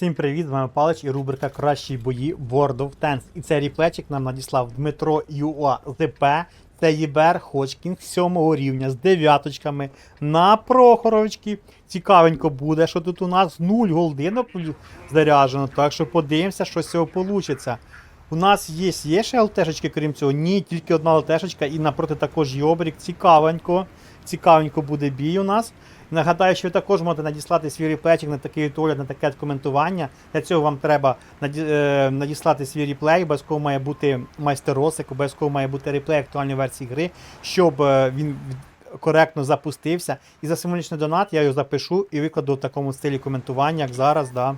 Всім привіт, з вами Палич і рубрика Кращі бої World of Tanks. І цей ріплечик нам надіслав Дмитро ЮА ЗП. Це Єбер Хочкінг 7 рівня з дев'яточками на Прохоровички. Цікавенько буде, що тут у нас 0 голдинок заряджено, так що подивимося, що з цього вийде. У нас є, є ще ЛТшечки, крім цього? Ні, тільки одна ЛТшечка і напроти також Йобрік. Цікавенько. Цікавенько буде бій у нас. Нагадаю, що ви також можете надіслати свій реплечик на такий огляд, на таке коментування. Для цього вам треба е, надіслати свій реплей, обов'язково має бути майстеросик, обов'язково має бути реплей актуальної версії гри, щоб е, він коректно запустився. І за символічний донат я його запишу і викладу в такому стилі коментування, як зараз. Да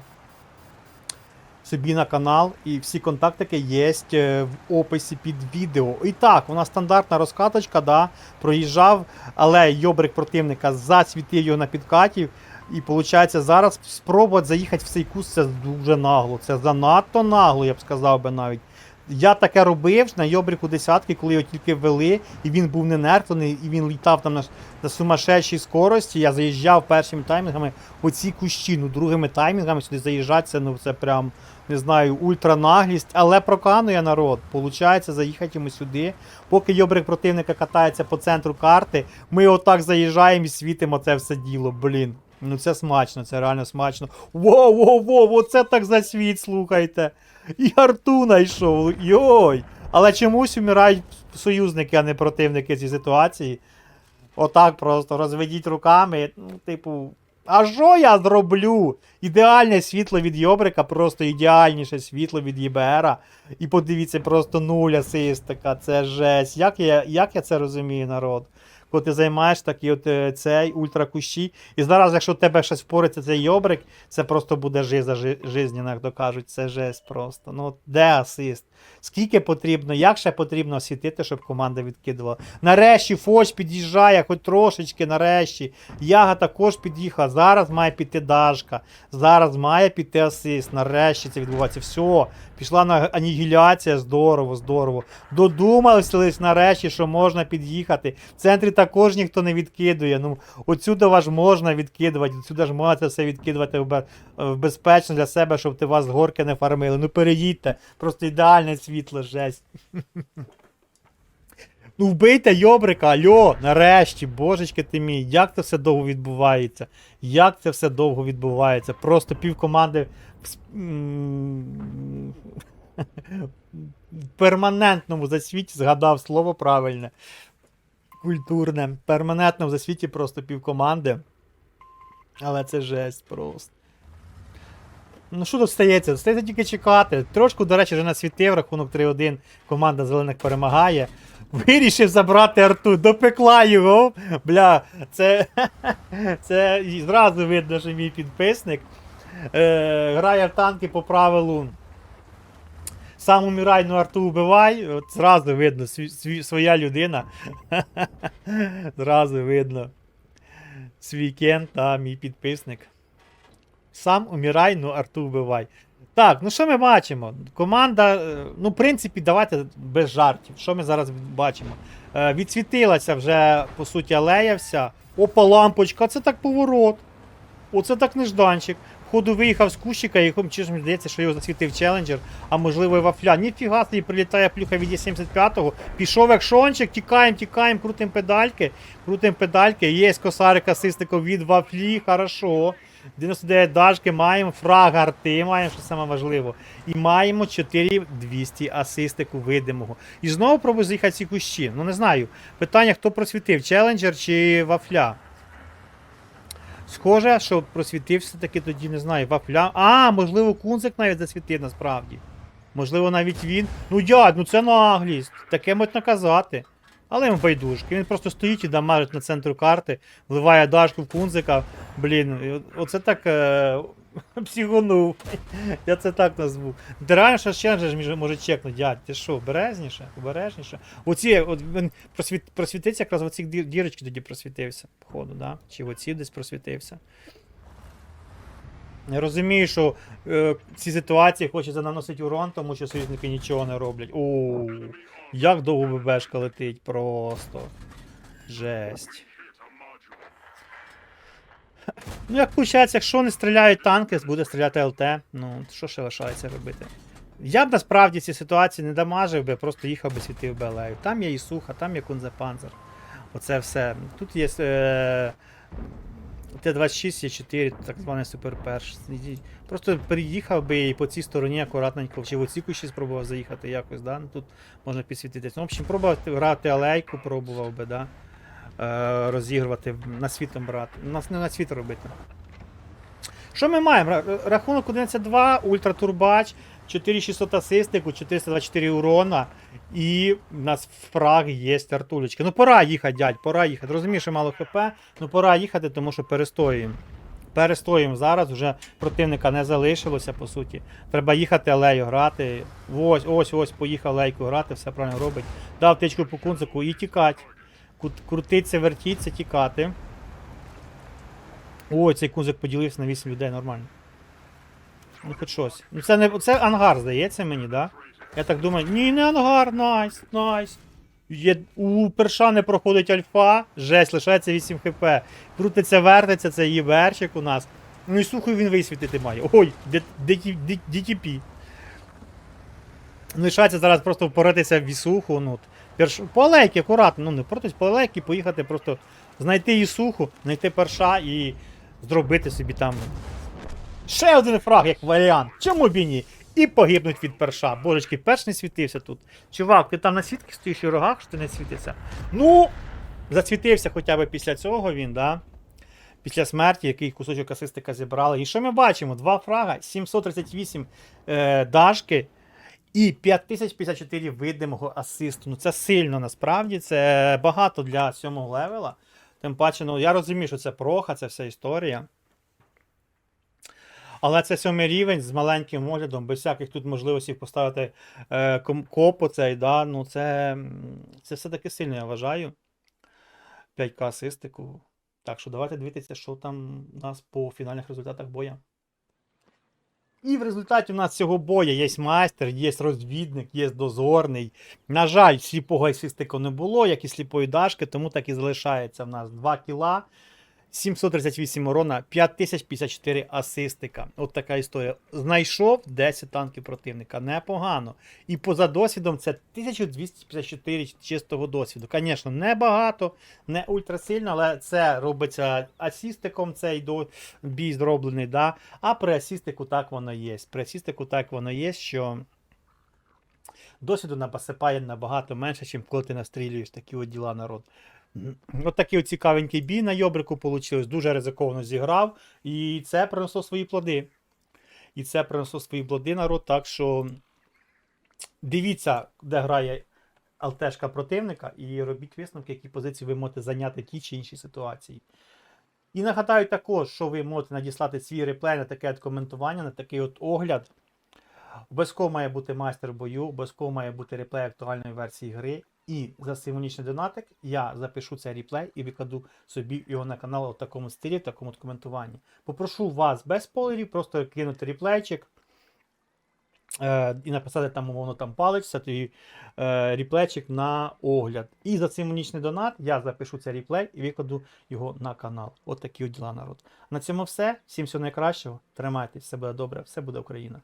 собі на канал, і всі контактики є е, в описі під відео. І так, нас стандартна розкаточка, да, проїжджав, але йобрик противника засвітив його на підкаті. І виходить, зараз спробувати заїхати в цей кус це дуже нагло. Це занадто нагло, я б сказав би навіть. Я таке робив на Йобрику десятки, коли його тільки ввели, і він був не нервний, і він літав там на, на сумасшедшій скорості. Я заїжджав першими таймінгами в оці кущі. Ну, другими таймінгами сюди заїжджати, це, ну, це прям, не знаю, ультранаглість, але проканує народ. Получається, заїхати йому сюди. Поки Йобрик противника катається по центру карти, ми отак заїжджаємо і світимо це все діло. Блін. Ну це смачно, це реально смачно. Воу, воу, воу, оце так за світ, слухайте. І арту знайшов. Йой! Але чомусь вмирають союзники, а не противники цій ситуації. Отак просто розведіть руками. Ну, типу, а що я зроблю? Ідеальне світло від Йобрика, просто ідеальніше світло від ЄБРа. І подивіться, просто нуль асистика. Це жесть. Як я, як я це розумію, народ? Коли ти займаєш такий от е, цей ультракущі. І зараз, якщо в тебе щось впориться цей йобрик, це просто буде жиза жи- жизненна, як то кажуть, це жесть просто. Ну, де асист? Скільки потрібно, як ще потрібно освітити, щоб команда відкидувала. Нарешті Фоч під'їжджає, хоч трошечки, нарешті. Яга також під'їхала. Зараз має піти Дашка. Зараз має піти асист. Нарешті це відбувається. Все. Пішла на анігіляція. Здорово, здорово. Додумались нарешті, що можна під'їхати. В центрі також ніхто не відкидує. Ну, отсюди вас можна відкидувати, отсюди ж можна це все відкидувати в, безпечно для себе, щоб ти вас з горки не фармили. Ну переїдьте. Просто ідеальне світло, жесть. Ну вбийте Йобрика, альо, нарешті, божечки ти мій, як це все довго відбувається? Як це все довго відбувається? Просто пів команди в перманентному засвіті згадав слово правильне. Культурне. Перманентно В засвіті просто пів команди. Але це жесть просто. Ну що тут стається? Стається тільки чекати. Трошку, до речі, вже насвітив, рахунок 3-1. Команда зелених перемагає. Вирішив забрати арту, допекла його. Бля, це. Це зразу видно, що мій підписник. Е, грає в танки по правилу. Сам умирай, ну арту вбивай. От зразу видно, сві, сві- своя людина. зразу видно. Свій кент, та мій підписник. Сам умирай, ну арту вбивай. Так, ну що ми бачимо? Команда, е, ну, в принципі, давайте без жартів. Що ми зараз бачимо? Е, відсвітилася вже, по суті, алея вся. Опа, лампочка, це так поворот. Оце так нежданчик. Ходу виїхав з кущика, і чи здається, що його засвітив челенджер, а можливо і вафля. Ніфіга собі прилітає плюха від 75-го. Пішов як шончик, тікаємо, тікаємо, крутим педальки. Крутим педальки. Є косарик асистиков від вафлі, хорошо. 99 дашки, маємо фраг арти, маємо, що саме важливо. І маємо 4200 асистику видимого. І знову пробую заїхати ці кущі. Ну не знаю. Питання, хто просвітив, челенджер чи вафля? Схоже, що просвітився таки тоді, не знаю, вафля. А, можливо, кунзик навіть засвітив насправді. Можливо, навіть він. Ну дядь, ну це наглість. Таке можуть наказати. Але йому байдужки. Він просто стоїть і дамажить на центру карти, вливає дашку в кунзика. Блін, оце так е, психонув. Я це так назву. Ти ще ж може чекнути, дядь. Ти що, обережніше? Обережніше. Оці, от він просвіт, просвітиться, якраз в оці дірочки тоді просвітився, походу, да? Чи в оці десь просвітився. Я розумію, що е, в цій ситуації хочеться наносити урон, тому що союзники нічого не роблять. О, як довго ББшка летить, просто. Жесть. Ну, як виходить, якщо не стріляють танки, буде стріляти ЛТ. Ну, що ще лишається робити? Я б насправді ці ситуації не дамажив би, просто їхав би світив би алею. Там є Ісуха, там є Кунзепанзер. Оце все. Тут є е, Т-26, є 4, так званий суперперш. І Просто переїхав би і по цій стороні акуратненько, чи в оці кущі спробував заїхати якось, да? тут можна підсвітитись. Ну, в общем, пробував грати алейку, пробував би, да? е, розігрувати, на світом брати. Нас не на світ робити. Що ми маємо? Рахунок 11-2, ультратурбач, 4600 асистику, 424 урона. І в нас в Праг є артулечки. Ну пора їхати, дядь, пора їхати. Розумієш, що мало хп, ну пора їхати, тому що. Перестоїмо зараз, вже противника не залишилося, по суті. Треба їхати алею грати. Ось, ось, ось, поїхав алейку грати, все правильно робить. Дав тичку по кунцику і тікати. Крутиться, вертіться, тікати. Ой, цей кунзик поділився на 8 людей, нормально. Ну хоч щось. Ну це не це ангар, здається мені, да? Я так думаю, ні, не ангар, найс, найс. Є, у перша не проходить альфа, жесть, лишається 8 хп. Крутиться, вертиться, це єверчик у нас. Ну і сухо він висвітити має. Ой, DTP. Лишається зараз просто впоратися в Ісуху. Ну, перш... По алейки, акуратно, ну не впоратись по алейки, поїхати просто знайти Ісуху, знайти перша і зробити собі там. Ще один фраг, як варіант. Чому б і ні? І погибнуть від перша. Божечки, перш не світився тут. Чувак, ти там на свідки стоїш у рогах, що ти не світиться? Ну, засвітився хоча б після цього він, да? Після смерті, який кусочок асистика зібрали. І що ми бачимо? Два фрага, 738 е, дашки і 5054 видимого асисту. Ну це сильно насправді, це багато для сьомого левела. Тим паче, ну я розумію, що це проха, це вся історія. Але це сьомий рівень з маленьким оглядом, без всяких тут можливостей поставити е, ком- коп оцей, да, ну це, це все-таки сильно, я вважаю. 5К асистику. Так що давайте дивитися, що там у нас по фінальних результатах боя. І в результаті у нас цього боя є майстер, є розвідник, є дозорний. На жаль, сліпого асистику не було, як і сліпої дашки, тому так і залишається в нас 2 кіла. 738 урона, 5054 асистика. От така історія. Знайшов 10 танків противника. Непогано. І поза досвідом це 1254 чистого досвіду. Звісно, небагато, не ультрасильно, але це робиться асістиком, цей бій зроблений. Да? А при асістику так воно є. При асістику так воно є, що. Досвіду насипає набагато менше, ніж коли ти настрілюєш такі от діла народ. От такий цікавенький бій на Йобрику вийшло, дуже ризиковано зіграв, і це принесло свої плоди. І це принесло свої плоди народ, так що дивіться, де грає ЛТшка противника, і робіть висновки, які позиції ви можете зайняти в тій чи іншій ситуації. І нагадаю також, що ви можете надіслати свій реплей на таке от коментування, на такий от огляд. Обов'язково має бути майстер бою, обов'язково має бути реплей актуальної версії гри. І за символічний донатик я запишу цей реплей і викладу собі його на канал у такому стилі, в такому коментуванні. Попрошу вас без спойлерів, просто кинути реплейчик е, і написати там, умовно, там палець, це е, реплейчик на огляд. І за символічний донат я запишу цей реплей і викладу його на канал. От такі діла народ. На цьому все. Всім всього найкращого. Тримайтесь, все буде добре, все буде Україна.